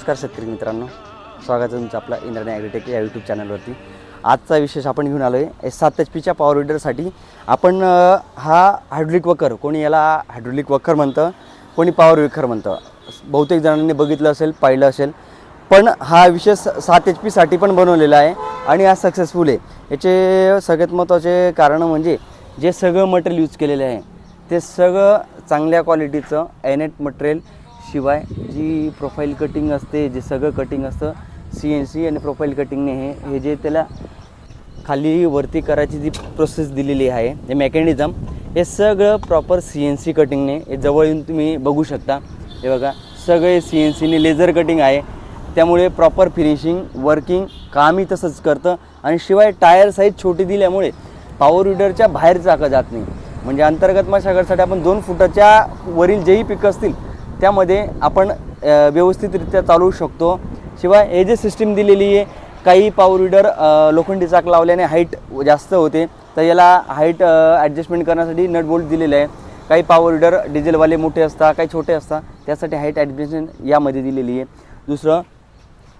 नमस्कार शेतकरी मित्रांनो. स्वागत आहे तुमचं आपला इंद्राणी ॲग्रिटेक या यूट्यूब चॅनलवरती आजचा विशेष आपण घेऊन आलो आहे सात एच पीच्या पॉवर विडरसाठी आपण हा हायड्रोलिक वकर कोणी याला हायड्रोलिक वकर म्हणतं कोणी पॉवर विकर म्हणतं. बहुतेक जणांनी बघितलं असेल पाहिलं असेल. पण हा विशेष सात एच पीसाठी पण बनवलेला आहे आणि हा सक्सेसफुल आहे. याचे सगळ्यात महत्त्वाचे कारण म्हणजे जे सगळं मटेरियल यूज केलेलं आहे ते सगळं चांगल्या क्वालिटीचं एनेट मटेरियल शिवाय जी प्रोफाईल कटिंग असते जे सगळं कटिंग असतं सी एन सी आणि प्रोफाईल कटिंगने हे हे जे त्याला खाली वरती करायची जी प्रोसेस दिलेली आहे जे मेकॅनिझम हे सगळं प्रॉपर सी एन सी कटिंगने हे जवळ येऊन तुम्ही बघू शकता. हे बघा सगळे सी एन सीने लेझर कटिंग आहे. त्यामुळे प्रॉपर फिनिशिंग वर्किंग कामही तसंच करतं. आणि शिवाय टायर साईज छोटी दिल्यामुळे पॉवर विडरच्या बाहेर चाकं जात नाही. म्हणजे अंतर्गत मशागतसाठी आपण दोन फुटाच्या वरील जेही पिकं असतील त्यामध्ये आपण व्यवस्थितरित्या चालवू शकतो. शिवाय हे जे सिस्टीम दिलेली आहे काही पॉवर विडर लोखंडी चाक लावल्याने हाईट जास्त होते. तर याला हाईट ॲडजस्टमेंट करण्यासाठी नट बोल्ट दिलेलं आहे. काही पॉवर विडर डिझेलवाले मोठे असतात काही छोटे असतात. त्यासाठी हाईट ॲडजस्टमेंट यामध्ये दिलेली आहे. दुसरं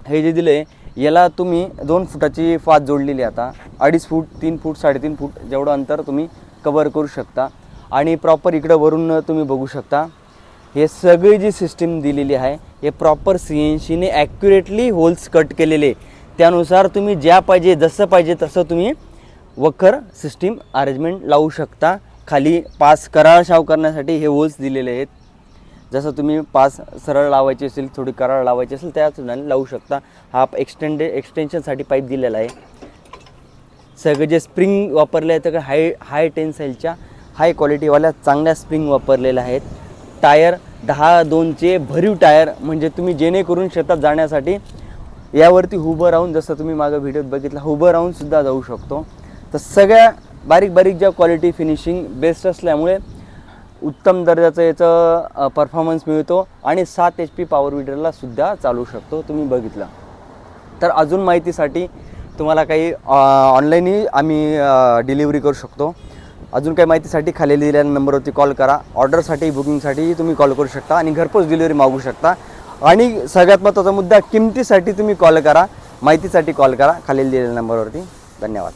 हे जे दिलं आहे याला तुम्ही दोन फुटाची फात जोडलेली आहे आता. अडीच फूट तीन फूट साडेतीन फूट जेवढं अंतर तुम्ही कवर करू शकता. आणि प्रॉपर इकडं वरून तुम्ही बघू शकता. हे सगळी जी सिस्टीम दिलेली आहे हे प्रॉपर सी एन सीने ॲक्युरेटली होल्स कट केलेले त्यानुसार तुम्ही ज्या पाहिजे जसं पाहिजे तसं तुम्ही वखर सिस्टीम अरेंजमेंट लावू शकता. खाली पास कराळ शाव करण्यासाठी हे होल्स दिलेले आहेत. जसं तुम्ही पास सरळ लावायची असेल थोडी कराळ लावायची असेल त्याच लावू शकता. हा एक्सटेंडे एक्सटेन्शनसाठी पाईप दिलेला आहे. सगळे जे स्प्रिंग वापरले आहेत सगळे हाय हाय टेन्साईलच्या हाय क्वालिटीवाल्या चांगल्या स्प्रिंग वापरलेल्या आहेत. टायर दहा दोनचे भरीव टायर म्हणजे तुम्ही जेणेकरून शेतात जाण्यासाठी यावरती उभं राहून जसं तुम्ही मागं व्हिडिओत बघितला उभं राहून सुद्धा जाऊ शकतो. तर सगळ्या बारीक बारीक ज्या क्वालिटी फिनिशिंग बेस्ट असल्यामुळे उत्तम दर्जाचं याचं परफॉर्मन्स मिळतो आणि सात एच पी पॉवर विडरला सुद्धा चालू शकतो तुम्ही बघितलं. तर अजून माहितीसाठी तुम्हाला काही ऑनलाईनही आम्ही डिलिव्हरी करू शकतो. अजून काही माहितीसाठी खाली दिलेल्या नंबरवरती कॉल करा. ऑर्डरसाठी बुकिंगसाठी तुम्ही कॉल करू शकता आणि घरपोच डिलिव्हरी मागू शकता. आणि सगळ्यात महत्त्वाचा मुद्दा किमतीसाठी तुम्ही कॉल करा. माहितीसाठी कॉल करा खाली दिलेल्या नंबरवरती. धन्यवाद.